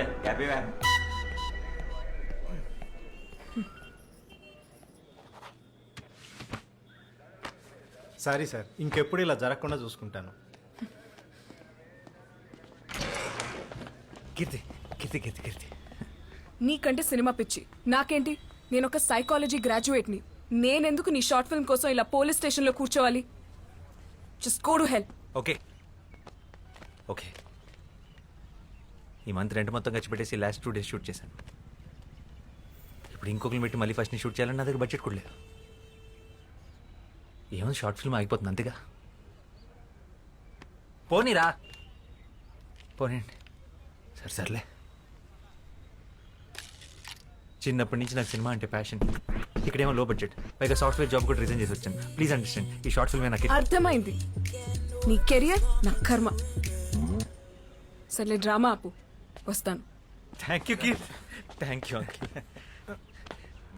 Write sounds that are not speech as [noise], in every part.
Happy ma'am sorry sir ఇంకెప్పుడు ఇలా జరగకుండా చూసుకుంటాను. కీర్తి కీర్తి కీర్తి కీర్తి. నీకంటే సినిమా పిచ్చి. నాకేంటి? నేను ఒక సైకాలజీ గ్రాడ్యుయేట్ని. నేనెందుకు నీ షార్ట్ ఫిల్మ్ కోసం ఇలా పోలీస్ స్టేషన్లో కూర్చోవాలి? Just go to help okay. Okay. ఈ మంత్ రెంట్ మొత్తం ఖర్చు పెట్టేసి లాస్ట్ టూ డేస్ షూట్ చేశాను. ఇప్పుడు ఇంకొకరిని పెట్టి మళ్ళీ ఫస్ట్ షూట్ చేయాలని నా దగ్గర బడ్జెట్ కూడా లేదు. ఏమైనా షార్ట్ ఫిల్మ్ ఆగిపోతుంది అంతేగా? పోనీరా. పోనీండి సరే సర్లే. చిన్నప్పటి నుంచి నాకు సినిమా అంటే ప్యాషన్ ఇక్కడేమో లో బడ్జెట్ పైగా సాఫ్ట్వేర్ జాబ్ కూడా రిజైన్ చేసి వచ్చాను. ప్లీజ్ అండర్స్టాండ్ ఈ షార్ట్ ఫిల్మ్ నాకు అర్థమైంది. నీ కెరియర్ నా కర్మ. సర్లే డ్రామా ఆపు. వస్తాను. Thank you Keerthi thank you uncle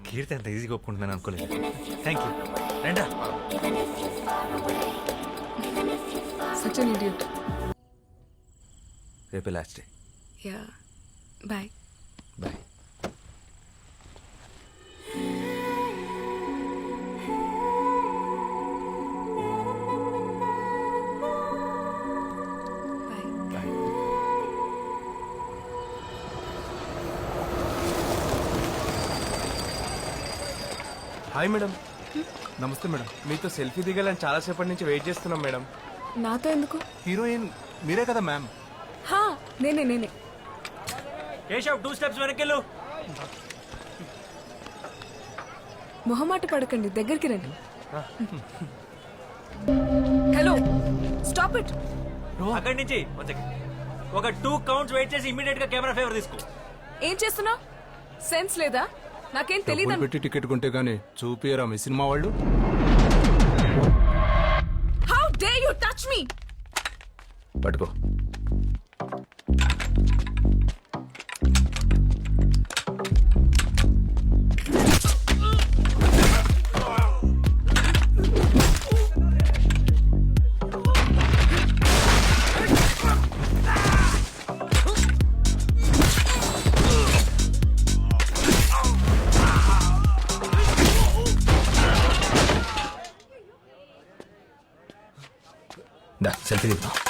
Keerthi అంత ఈజీగా ఒప్పుకుంటున్నాను అనుకోలేదు థ్యాంక్ యూ రండా. సచ్ అన్ ఇడియట్ రేపే last day yeah bye bye bye hi madam. నమస్తే మేడం. మీతో సెల్ఫీ దిగాలని చాలాసేపటి నుంచి వెయిట్ చేస్తున్నాం మేడం. నాతో ఎందుకు? హీరోయిన్ మీరే కదా మ్యామ్. హా నేనే నేనే. కేశవ్ టూ స్టెప్స్ వెనకెళ్ళు. మొహమాట పడకండి దగ్గరికి రండి. హలో స్టాప్ ఇట్ అక్కడి నుంచి. ఒక టూ కౌంట్స్ వెయిట్ చేసి ఇమీడియట్గా కెమెరా ఫేవర్ తీసుకో. ఏం చేస్తున్నావు? సెన్స్ లేదా? నాకేం డబ్బులు పెట్టి టికెట్ కొంటే గానీ చూపియరా మీ సినిమా వాళ్ళు? How dare you touch me పట్టుకో. దా సెల్ఫీ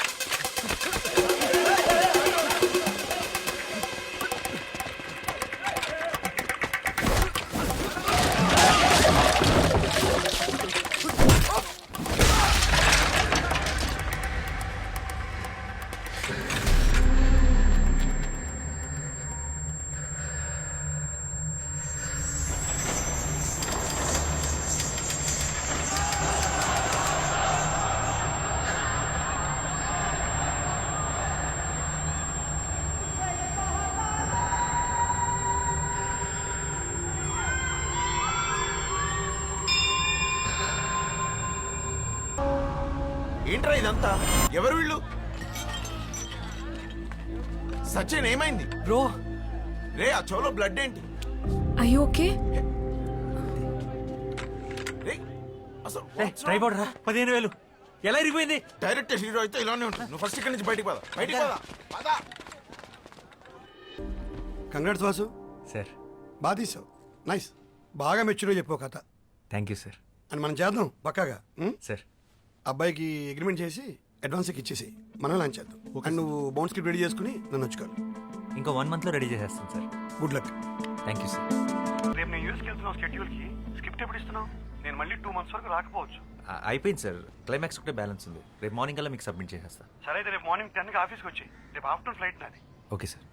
ఏంట్రా ఇదంతా? ఎవరు వీళ్ళు? సచిన్ ఏమైంది? బ్రో. రే ఆ చెవులో బ్లడ్ ఏంటి? అయ్యో ఓకే రే అసలు రా పదిహేను వేలు. ఎలా ఇరిగిపోయింది? డైరెక్ట్ హీరో అయితే ఇలానే ఉంటుంది. నువ్వు ఫస్ట్ ఇక్కడి నుంచి బయటికి పద. బయటికి పద. పద. కంగ్రాట్స్ వాసు సార్ బాగా తీసావు నైస్ బాగా మెచ్యూర్గా చెప్పావు కథ. థ్యాంక్ యూ సార్ అని మనం చేద్దాం పక్కాగా. ఉం? సార్ అబ్బాయికి అగ్రిమెంట్ చేసి అడ్వాన్స్ ఇచ్చేసి మనం లాంచ్ చేద్దాం. అండ్ నువ్వు బౌన్స్ స్క్రిప్ట్ రెడీ చేసుకుని నన్ను వచ్చుకోవాలి. ఇంకో వన్ మంత్లో రెడీ చేసేస్తాను sir good luck thank you sir రేపు నేను యూఎస్కి వెళ్తున్నావు స్కెడ్యూల్కి స్క్రిప్ట్ ఎప్పుడు ఇస్తున్నావు? నేను మళ్ళీ టూ మంత్స్ వరకు రాకపోవచ్చు. అయిపోయింది సార్ క్లైమాక్స్ ఒకటే బ్యాలెన్స్ ఉంది. రేపు మార్నింగ్ కల్లా మీకు సబ్మిట్ చేసేస్తా. సరే అయితే రేపు మార్నింగ్ టెన్కి ఆఫీస్కి వచ్చి రేపు ఆఫ్టర్నూన్ ఫ్లైట్ నాది. ఓకే సార్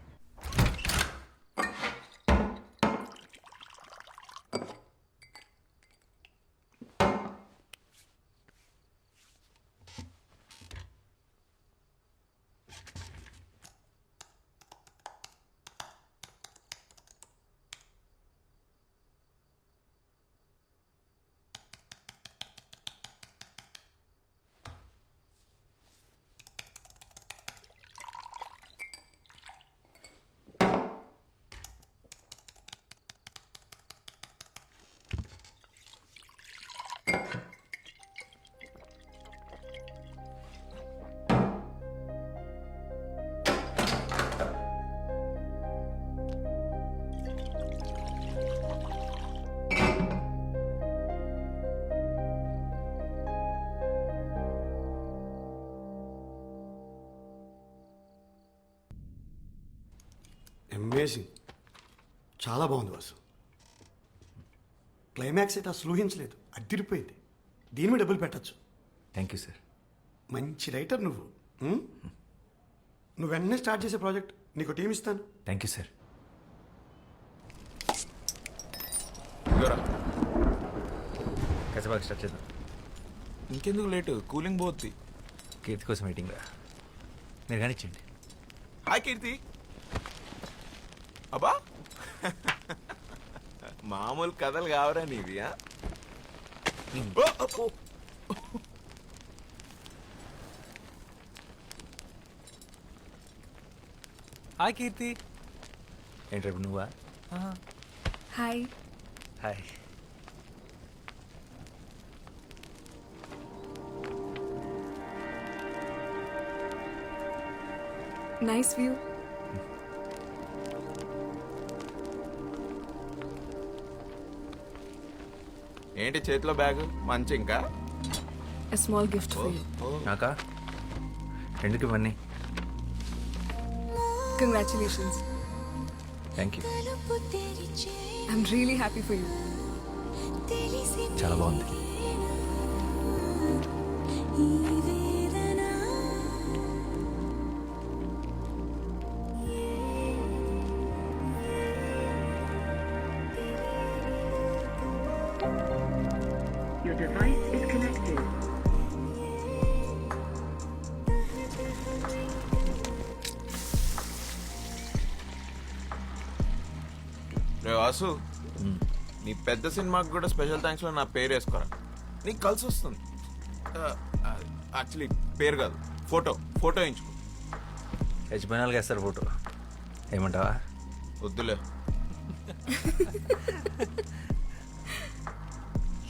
అమేజింగ్ చాలా బాగుంది వాసు. క్లైమాక్స్ అయితే అసలు ఊహించలేదు. అదిరిపోయింది దీని మీద డబ్బులు పెట్టచ్చు. థ్యాంక్ యూ సార్ మంచి రైటర్ నువ్వు? నువ్వు వెంటనే స్టార్ట్ చేసే ప్రాజెక్ట్? నీకు టీం ఇస్తాను. థ్యాంక్ యూ సార్ ఇదిగోరా. కసబాగా స్టార్ట్ చేద్దాం? ఇంకెందుకు లేటు కూలింగ్ పోద్ది. కీర్తి కోసం మీటింగ్ రా. మీరు కానిచ్చేయండి హాయ్ కీర్తి. అబ్బా. మామూలు కథలు కావరా నీవి ఆ? కీర్తి. ఏంటి రేపు నువ్వా? హాయ్. హాయ్. Nice view. ఏంటి చేతిలో బ్యాగ్? మంచి ఇంకా? స్మాల్ గిఫ్ట్ నాకా? ఎందుకు ఇవన్నీ? Congratulations thank you I'm really happy for you చాలా బాగుంది. Your device is connected. రే వాసు నీ పెద్ద సినిమాకి కూడా స్పెషల్ థ్యాంక్స్లో నా పేరు వేసుకోరా? నీకు కలిసి వస్తుంది. యాక్చువల్లీ పేరు కాదు ఫోటో ఫోటో ఎంచుకో చచ్చిపోయిన వాళ్ళకి వేస్తారు ఫోటో. ఏమంటావా? వద్దులే. [laughs]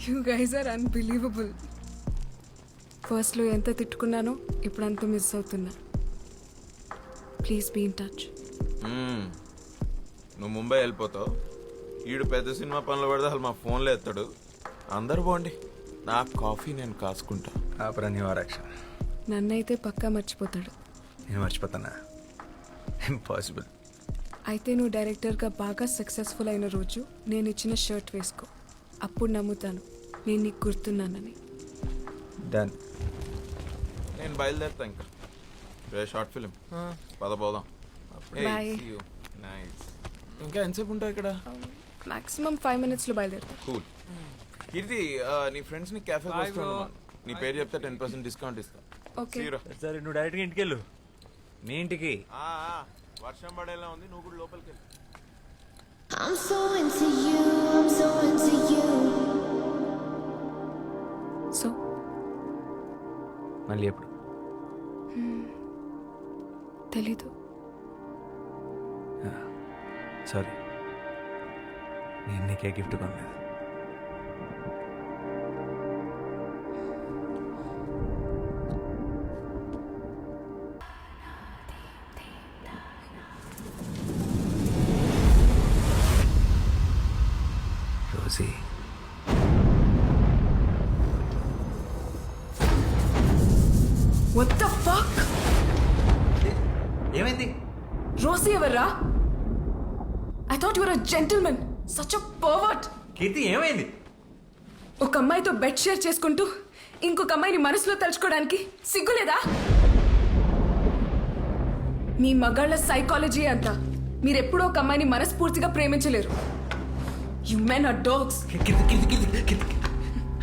యూ గైజ్ ఆర్ అన్బిలీవబుల్ ఫస్ట్లో ఎంత తిట్టుకున్నానో ఇప్పుడు అంత మిస్ అవుతున్నా. Please be in touch. నువ్వు ముంబై వెళ్ళిపోతావు. ఈడు పెద్ద సినిమా పనులు పడితే అసలు మా ఫోన్లో ఎత్తాడు. అందరు బాగుండి. నా కాఫీ నేను కాసుకుంటా. ఆ ప్రనివారాక్ష నన్నైతే పక్కా మర్చిపోతాడు. నేను మర్చిపోతానా? ఇంపాసిబుల్ అయితే నువ్వు డైరెక్టర్గా బాగా సక్సెస్ఫుల్ అయిన రోజు నేను ఇచ్చిన షర్ట్ వేసుకో. అప్పుడు నమ్ముతాను. నేను నీకు గుర్తున్నానని. డన్ నేను బయలుదేరుతా ఇంకా. రే షార్ట్ ఫిలిం. పద పోదాం. Bye. నైస్ ఇంకా ఎంతసేపు ఉంటావు ఇక్కడ? మాక్సిమం ఫైవ్ మినిట్స్లో బయలుదేరుతా. కూల్ కీర్తి ఆ, నీ ఫ్రెండ్స్ని క్యాఫే నీ పేరు చెప్తే టెన్ పర్సెంట్ డిస్కౌంట్ ఇస్తా. ఓకే See you రా. సరే నువ్వు డైరెక్ట్గా ఇంటికి వెళ్ళు మీ ఇంటికి. ఆ, ఆ, వర్షం పడేలా ఉంది నువ్వు కూడా లోపలికి వెళ్ళు I'm so into you, I'm so into you. మళ్ళీ ఎప్పుడు? తెలీదు. సారీ. నేను నీకే గిఫ్ట్ కొనలేదు. Thought your a gentleman such a pervert Keerthi ఏమైంది? ఒక అమ్మాయితో బెడ్ షేర్ చేసుకుంటూ ఇంకొక అమ్మాయిని మనసులో తలుచుకోవడానికి సిగ్గులేదా? మీ మగాళ్ళ సైకాలజీ అంతా మీరెప్పుడూ ఒక అమ్మాయిని మనస్ఫూర్తిగా ప్రేమించలేరు. You men are dogs Keerthi Keerthi Keerthi Keerthi.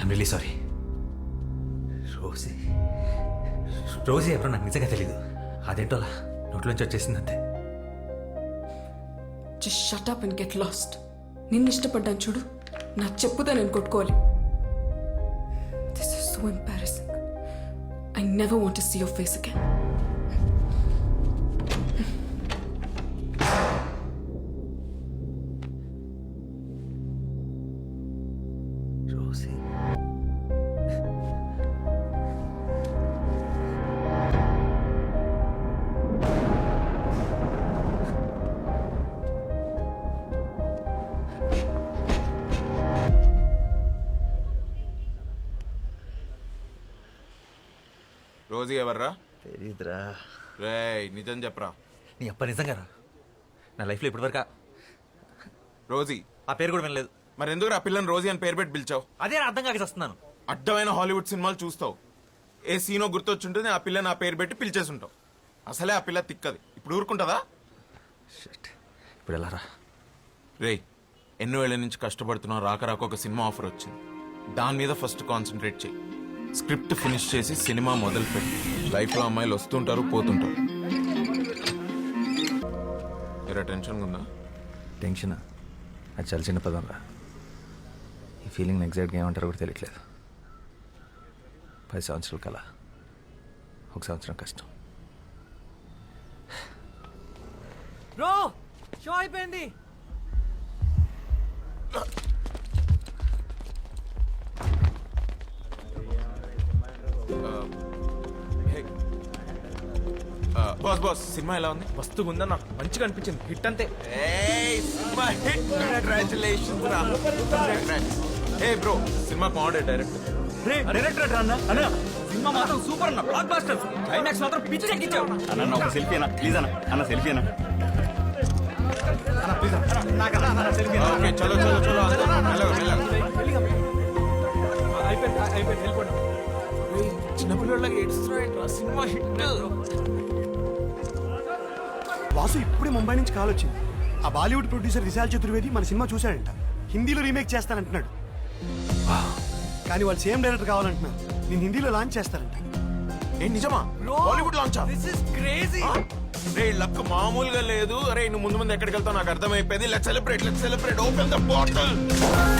I'm really sorry Rosie Rosie ఎవరో నాకు నిజంగా తెలీదు. అదేంటో అలా నోట్లోంచి వచ్చేసింది అంతే just shut up and get lost నిన్ను ఇష్టపడ్డాను చూడు. నా చెప్పుదా నేను కొట్టుకోవాలి. This is so embarrassing I never want see your face again Rosie. రోజు ఎవర్రా? తెలీదురా. రే నిజం చెప్పరా. నీ అప్ప నిజంగా రా నా లైఫ్లో ఇప్పటివరకు రోజీ. ఆ పేరు కూడా వినలేదు. మరి ఎందుకు ఆ పిల్లని రోజీ అని పేరు పెట్టి పిలిచావు? అదే నా అర్థం కాక వస్తున్నాను అడ్డమైన హాలీవుడ్ సినిమాలు చూస్తావు. ఏ సీనో గుర్తొచ్చుంటుంది ఆ పిల్లని ఆ పేరు పెట్టి పిలిచేసి ఉంటావు అసలే ఆ పిల్ల తిక్కది. ఇప్పుడు ఊరుకుంటుందా? ఇప్పుడు ఎలా రా రేయ్ ఎన్నో ఏళ్ళ నుంచి కష్టపడుతున్నావు రాక రాక ఒక సినిమా ఆఫర్ వచ్చింది. దాని మీద ఫస్ట్ కాన్సన్ట్రేట్ చేయి స్క్రిప్ట్ ఫినిష్ చేసి సినిమా మొదలు పెట్టి లైఫ్లో అమ్మాయిలు వస్తుంటారు పోతుంటారు. ఎరా టెన్షన్ ఉందా? టెన్షన్? అది చాలా చిన్న పదం రా. ఈ ఫీలింగ్ ఎగ్జాక్ట్గా ఏమంటారో కూడా తెలియట్లేదు. పది సంవత్సరాల కల ఒక సంవత్సరం కష్టం. బ్రో షో అయిపోయింది. బాస్ బాస్ సినిమా ఎలా ఉంది? మస్తుగా ఉందన్న మంచిగా అనిపించింది. హిట్ అంతే. ఏయ్ సినిమా హిట్. కంగ్రాచులేషన్స్ రా. ఏ బ్రో సినిమా బాగుండే డైరెక్ట్ డైరెక్టర్ అన్న? అన్న సినిమా మాత్రం సూపర్ అన్న. బ్లాక్ బాస్టర్ క్లైమాక్స్ మాత్రం పిచ్చి ఎక్కించావు అన్న ఒక సెల్ఫీ అన్న. ప్లీజ్ అన్న. అన్న సెల్ఫీ అన్న. ఓకే చలో చలో చలో అయిపోయింది అయిపోయింది వెళ్ళిపోండి. చిన్నపిల్లలకి ఏడుస్తున్నాడు సినిమా హిట్. వాసు ఇప్పుడే ముంబై నుంచి కాల్ వచ్చింది. ఆ బాలీవుడ్ ప్రొడ్యూసర్ విశాల్ చతుర్వేది మన సినిమా చూశాడంట. హిందీలో రీమేక్ చేస్తానంటున్నాడు. కానీ వాళ్ళు సేమ్ డైరెక్టర్ కావాలంటున్నారు. నేను హిందీలో లాంచ్ చేస్తారంట ఏ నిజమా? బాలీవుడ్ లాంచా దిస్ ఇస్ క్రేజీ రే లక్ మామూలుగా లేదు. అరే నువ్వు ముందు ముందు ఎక్కడికి వెళ్తావు? నాకు అర్థమైపోయింది. Let celebrate let celebrate open the bottle